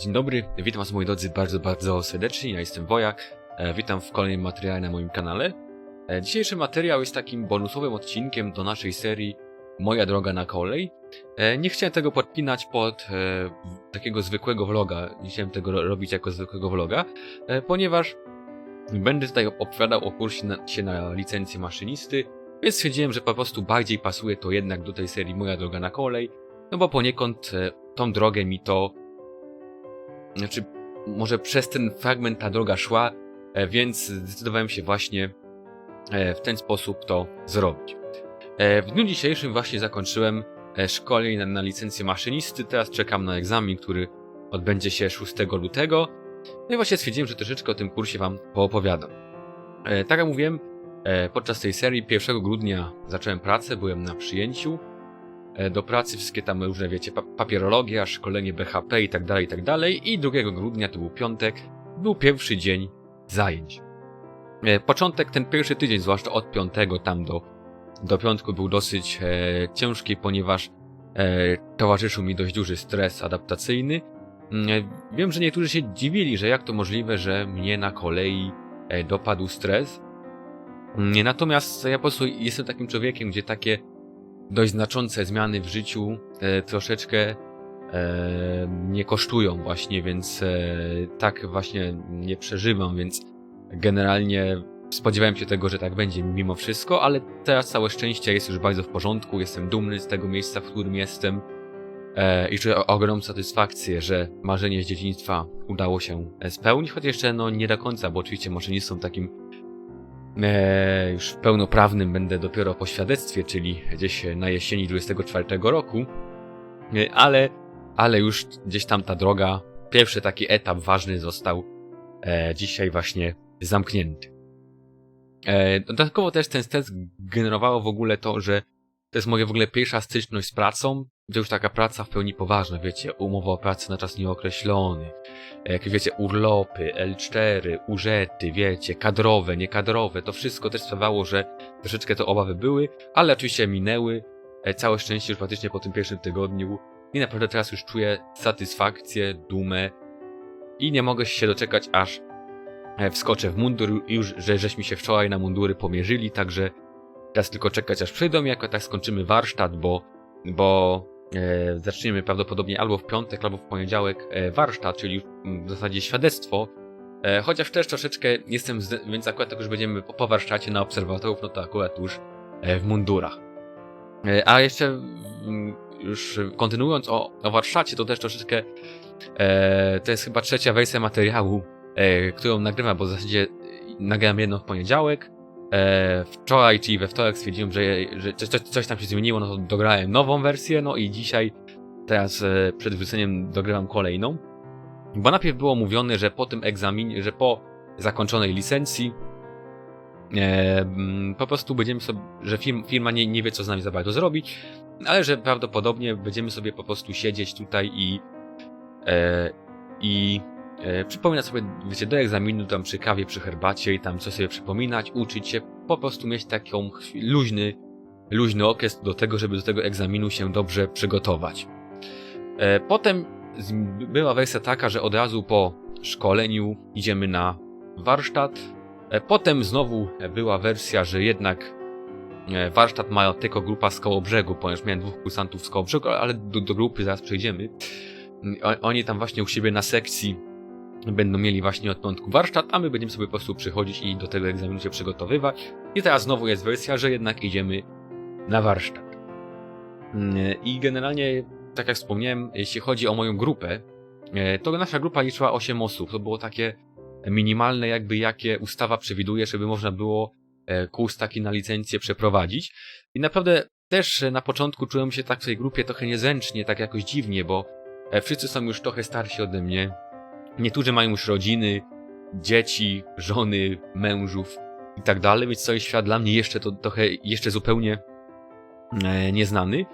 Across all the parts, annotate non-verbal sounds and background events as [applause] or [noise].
Dzień dobry, witam was moi drodzy bardzo, bardzo serdecznie, ja jestem Wojak, e, witam w kolejnym materiale na moim kanale. E, dzisiejszy materiał jest takim bonusowym odcinkiem do naszej serii Moja droga na kolej. E, nie chciałem tego podpinać pod e, takiego zwykłego vloga, nie chciałem tego ro- robić jako zwykłego vloga, e, ponieważ będę tutaj opowiadał o kursie na, się na licencję maszynisty, więc stwierdziłem, że po prostu bardziej pasuje to jednak do tej serii Moja droga na kolej, no bo poniekąd e, tą drogę mi to znaczy, może przez ten fragment ta droga szła, e, więc zdecydowałem się właśnie e, w ten sposób to zrobić. E, W dniu dzisiejszym właśnie zakończyłem szkolenie na, licencję maszynisty. Teraz czekam na egzamin, który odbędzie się 6 lutego. No i właśnie stwierdziłem, że troszeczkę o tym kursie Wam poopowiadam. Tak jak mówiłem, podczas tej serii 1 grudnia zacząłem pracę, byłem na przyjęciu do pracy, wszystkie tam różne, wiecie, pa- papierologia, szkolenie BHP i tak dalej, i tak dalej. I 2 grudnia, to był piątek, był pierwszy dzień zajęć. E, Początek, ten pierwszy tydzień, zwłaszcza od piątego tam do, do piątku był dosyć e, ciężki, ponieważ e, towarzyszył mi dość duży stres adaptacyjny. Mm, e, Wiem, że niektórzy się dziwili, że jak to możliwe, że mnie na kolei e, dopadł stres. Mm, Natomiast ja po prostu jestem takim człowiekiem, gdzie takie dość znaczące zmiany w życiu e, troszeczkę e, nie kosztują właśnie, więc e, tak właśnie nie przeżywam, więc generalnie spodziewałem się tego, że tak będzie mimo wszystko, ale teraz całe szczęście jest już bardzo w porządku, jestem dumny z tego miejsca, w którym jestem e, i czuję ogromną satysfakcję, że marzenie z dzieciństwa udało się e, spełnić, choć jeszcze no nie do końca, bo oczywiście maszynistą takim e, już pełnoprawnym będę dopiero po świadectwie, czyli gdzieś na jesieni 24 roku, E, ale, ale już gdzieś tam ta droga, pierwszy taki etap ważny został e, dzisiaj właśnie zamknięty. E, dodatkowo też ten stres generowało w ogóle to, że to jest moja w ogóle pierwsza styczność z pracą, to już taka praca w pełni poważna, wiecie, umowa o pracę na czas nieokreślony, jakieś wiecie, urlopy, L4, urzety, wiecie, kadrowe, niekadrowe, to wszystko też sprawiało, że troszeczkę te obawy były, ale oczywiście minęły, e, całe szczęście już praktycznie po tym pierwszym tygodniu i naprawdę teraz już czuję satysfakcję, dumę i nie mogę się doczekać aż e, wskoczę w mundur, już, że żeśmy się wczoraj na mundury pomierzyli, także teraz tylko czekać aż przyjdą, jako tak skończymy warsztat, bo, bo zaczniemy prawdopodobnie albo w piątek, albo w poniedziałek e, warsztat, czyli mm, w zasadzie świadectwo, e, chociaż też troszeczkę jestem, z, więc akurat jak już będziemy po, warsztacie na obserwatorów, no to akurat już e, w mundurach. E, a jeszcze mm, już kontynuując o, o warsztacie, to też troszeczkę e, to jest chyba trzecia wersja materiału, e, którą nagrywam, bo w zasadzie nagrałem jedno w poniedziałek. E, wczoraj, czyli we wtorek stwierdziłem, że, że coś, coś, tam się zmieniło, no to dograłem nową wersję, no i dzisiaj, teraz e, przed wrzuceniem dogrywam kolejną. Bo najpierw było mówione, że po tym egzaminie, że po zakończonej licencji e, mm, po prostu będziemy sobie, że firm, firma nie, nie wie co z nami za bardzo zrobić, ale że prawdopodobnie będziemy sobie po prostu siedzieć tutaj i e, i e, przypominać sobie, wiecie, do egzaminu tam przy kawie, przy herbacie i tam coś sobie przypominać, uczyć się, po prostu mieć taką luźny, luźny okres do tego, żeby do tego egzaminu się dobrze przygotować. E, potem była wersja taka, że od razu po szkoleniu idziemy na warsztat. E, potem znowu była wersja, że jednak e, warsztat ma tylko grupa z Kołobrzegu, ponieważ miałem dwóch kursantów z Kołobrzegu, ale do, do grupy zaraz przejdziemy. O, oni tam właśnie u siebie na sekcji będą mieli właśnie od piątku warsztat, a my będziemy sobie po prostu przychodzić i do tego egzaminu się przygotowywać. I teraz znowu jest wersja, że jednak idziemy na warsztat. Mm, I generalnie, tak jak wspomniałem, jeśli chodzi o moją grupę, e, to nasza grupa liczyła 8 osób. To było takie minimalne, jakby jakie ustawa przewiduje, żeby można było e, kurs taki na licencję przeprowadzić. I naprawdę też e, na początku czułem się tak w tej grupie trochę niezręcznie, tak jakoś dziwnie, bo wszyscy są już trochę starsi ode mnie. Niektórzy mają już rodziny, dzieci, żony, mężów i tak dalej, więc cały świat dla mnie jeszcze to trochę, jeszcze zupełnie e, nieznany.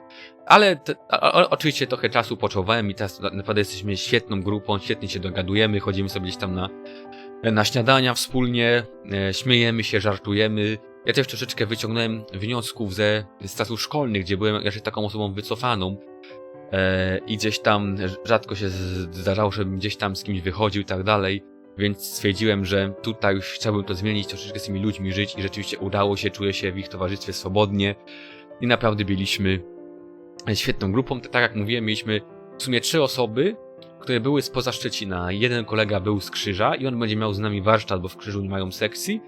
Ale te, a, a, oczywiście trochę czasu począwałem i teraz na- naprawdę jesteśmy świetną grupą, świetnie się dogadujemy, chodzimy sobie gdzieś tam na, na śniadania wspólnie, e, śmiejemy się, żartujemy. Ja też troszeczkę wyciągnąłem wniosków ze czasów szkolnych, gdzie byłem jeszcze taką osobą wycofaną, i gdzieś tam rzadko się z- zdarzało, żebym gdzieś tam z kimś wychodził i tak dalej, więc stwierdziłem, że tutaj już chciałbym to zmienić, troszeczkę z tymi ludźmi żyć i rzeczywiście udało się, czuję się w ich towarzystwie swobodnie i naprawdę byliśmy świetną grupą. Tak jak mówiłem, mieliśmy w sumie trzy osoby, które były spoza Szczecina. Jeden kolega był z Krzyża i on będzie miał z nami warsztat, bo w Krzyżu nie mają sekcji.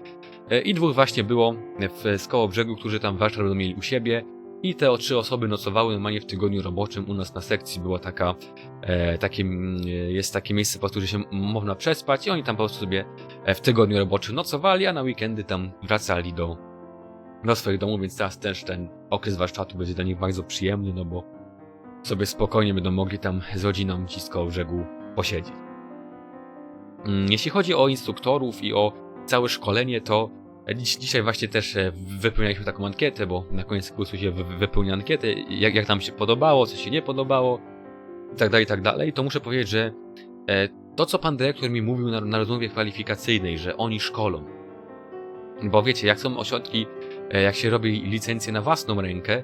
E, I dwóch właśnie było w Skoło Brzegu, którzy tam warsztat będą mieli u siebie. I te trzy osoby nocowały normalnie w tygodniu roboczym. U nas na sekcji była taka, e, takie, mm, jest takie miejsce, po którym się można przespać i oni tam po prostu sobie e, w tygodniu roboczym nocowali, a na weekendy tam wracali do, do swoich domów, więc teraz też ten okres warsztatu będzie dla nich bardzo przyjemny, no bo sobie spokojnie będą mogli tam z rodziną koło brzegu posiedzieć. Mm, Jeśli chodzi o instruktorów i o całe szkolenie, to dziś, dzisiaj właśnie też e, wypełnialiśmy taką ankietę, bo na koniec kursu się wy- wypełnia ankietę, jak, jak nam się podobało, co się nie podobało, i tak dalej, i tak dalej. To muszę powiedzieć, że e, to, co pan dyrektor mi mówił na, na rozmowie kwalifikacyjnej, że oni szkolą. Bo wiecie, jak są ośrodki, e, jak się robi licencję na własną rękę,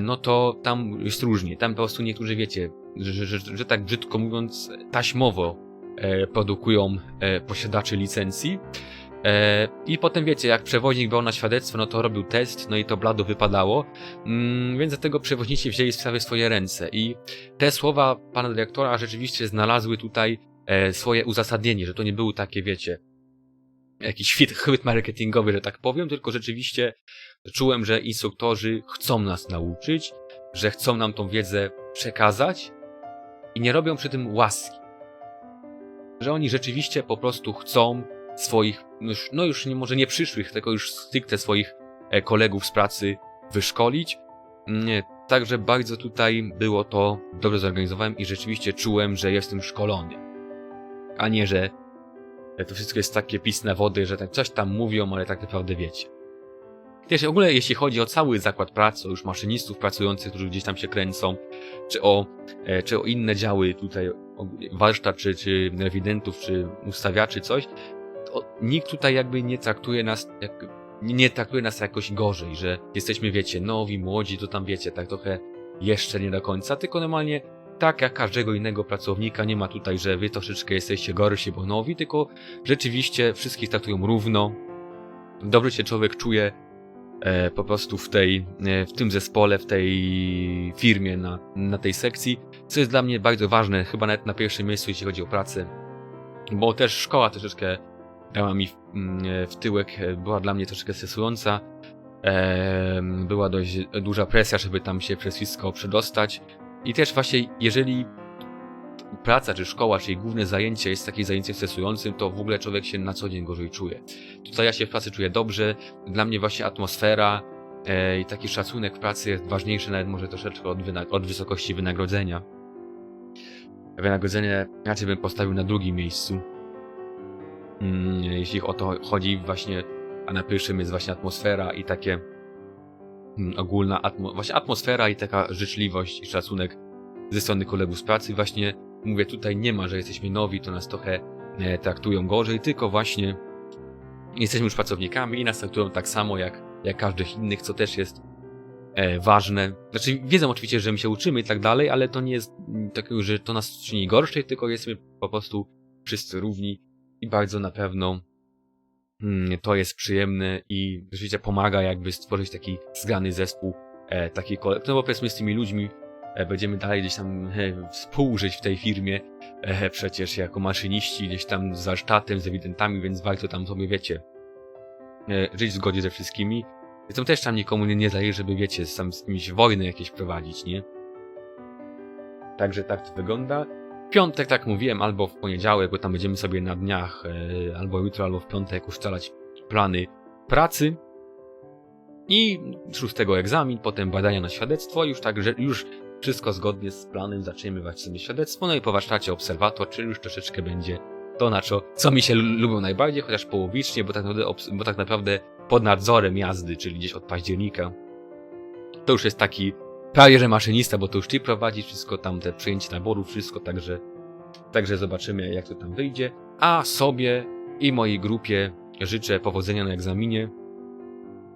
no to tam jest różnie. Tam po prostu niektórzy wiecie, że, że, że, że tak brzydko mówiąc, taśmowo produkują posiadaczy licencji. E, I potem wiecie, jak przewoźnik brał na świadectwo, no to robił test, no i to blado wypadało. Mm, więc dlatego przewoźnicy wzięli sprawy w swoje ręce. I te słowa pana dyrektora rzeczywiście znalazły tutaj e, swoje uzasadnienie, że to nie były takie, wiecie, jakiś chwyt, chwyt marketingowy, że tak powiem, tylko rzeczywiście czułem, że instruktorzy chcą nas nauczyć, że chcą nam tą wiedzę przekazać i nie robią przy tym łaski. Że oni rzeczywiście po prostu chcą swoich, no już, nie, może nie przyszłych, tylko już stricte swoich e, kolegów z pracy wyszkolić. Także bardzo tutaj było to dobrze zorganizowałem i rzeczywiście czułem, że jestem szkolony. A nie, że to wszystko jest takie pisne wody, że tak coś tam mówią, ale tak naprawdę wiecie. Też w ogóle jeśli chodzi o cały zakład pracy, o już maszynistów pracujących, którzy gdzieś tam się kręcą, czy o, e, czy o inne działy tutaj, warsztat, czy, czy rewidentów, czy ustawiaczy, coś, to nikt tutaj jakby nie traktuje nas, jak, nie traktuje nas jakoś gorzej, że jesteśmy, wiecie, nowi, młodzi, to tam wiecie, tak trochę jeszcze nie do końca, tylko normalnie tak jak każdego innego pracownika, nie ma tutaj, że wy troszeczkę jesteście gorsi, bo nowi, tylko rzeczywiście wszystkich traktują równo. Dobrze się człowiek czuje e, po prostu w tej, e, w tym zespole, w tej firmie, na, na tej sekcji, co jest dla mnie bardzo ważne, chyba nawet na pierwszym miejscu, jeśli chodzi o pracę, bo też szkoła troszeczkę dała mi w, mm, w tyłek, e, była dla mnie troszeczkę stresująca, była dość duża presja, żeby tam się przez wszystko przedostać i też właśnie jeżeli praca czy szkoła, czyli główne zajęcie jest takie zajęciem stresującym, to w ogóle człowiek się na co dzień gorzej czuje. Tutaj ja się w pracy czuję dobrze, dla mnie właśnie atmosfera e, i taki szacunek w pracy jest ważniejszy nawet może troszeczkę od, od wysokości wynagrodzenia. Wynagrodzenie raczej bym postawił na drugim miejscu. Mm, jeśli o to chodzi właśnie, a na pierwszym jest właśnie atmosfera i takie mm, ogólna atmo właśnie atmosfera i taka życzliwość i szacunek ze strony kolegów z pracy. Właśnie mówię, tutaj nie ma, że jesteśmy nowi, to nas trochę e, traktują gorzej, tylko właśnie jesteśmy już pracownikami i nas traktują tak samo jak, jak każdych innych, co też jest e, ważne. Znaczy, wiedzą oczywiście, że my się uczymy i tak dalej, ale to nie jest mm, takiego, że to nas czyni gorszej, tylko jesteśmy po prostu wszyscy równi i bardzo na pewno mm, to jest przyjemne i rzeczywiście pomaga jakby stworzyć taki zgrany zespół, e, taki kolektyw, no bo powiedzmy z tymi ludźmi e, będziemy dalej gdzieś tam współżyć w tej firmie, e, przecież jako maszyniści, gdzieś tam z warsztatem, z ewidentami, więc warto tam sobie, wiecie, żyć w zgodzie ze wszystkimi. Zresztą też tam nikomu nie, nie zależy, żeby, wiecie, sam z kimś wojny jakieś prowadzić, nie? Także tak to wygląda. Piątek, tak mówiłem, albo w poniedziałek, bo tam będziemy sobie na dniach, e, albo jutro, albo w piątek ustalać plany pracy. I szóstego egzamin, potem badania na świadectwo, już tak, że już wszystko zgodnie z planem zaczniemy wać sobie świadectwo, no i po warsztacie obserwator, czyli już troszeczkę będzie to, na co, co mi się lu- lubią najbardziej, chociaż połowicznie, bo tak, naprawdę, bo tak naprawdę pod nadzorem jazdy, czyli gdzieś od października. To już jest taki prawie że maszynista, bo to już ty prowadzisz wszystko tam, te przyjęcie naboru, wszystko, także, także zobaczymy jak to tam wyjdzie. A sobie i mojej grupie życzę powodzenia na egzaminie.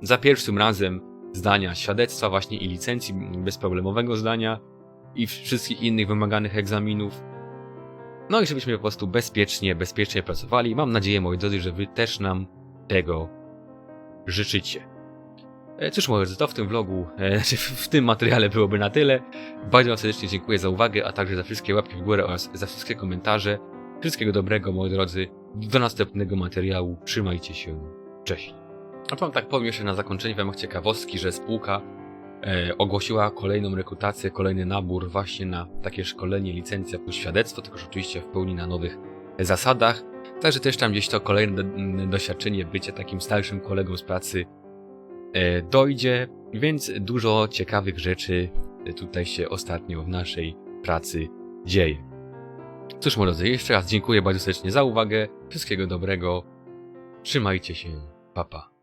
Za pierwszym razem zdania świadectwa właśnie i licencji, bezproblemowego zdania. i wszystkich innych wymaganych egzaminów. No i żebyśmy po prostu bezpiecznie, bezpiecznie pracowali. Mam nadzieję, moi drodzy, że wy też nam tego życzycie. E, Cóż, moi drodzy, to w tym vlogu, e, [laughs] znaczy w, tym materiale byłoby na tyle. Bardzo wam serdecznie dziękuję za uwagę, a także za wszystkie łapki w górę oraz za wszystkie komentarze. Wszystkiego dobrego, moi drodzy. Do następnego materiału. Trzymajcie się. Cześć. A wam tak powiem jeszcze na zakończenie w ramach ciekawostki, że spółka e, ogłosiła kolejną rekrutację, kolejny nabór właśnie na takie szkolenie, licencja plus świadectwo, tylko że oczywiście w pełni na nowych zasadach. Także też tam gdzieś to kolejne doświadczenie bycia takim starszym kolegą z pracy dojdzie, więc dużo ciekawych rzeczy tutaj się ostatnio w naszej pracy dzieje. Cóż, moi drodzy, jeszcze raz dziękuję bardzo serdecznie za uwagę. Wszystkiego dobrego. Trzymajcie się. Pa, pa.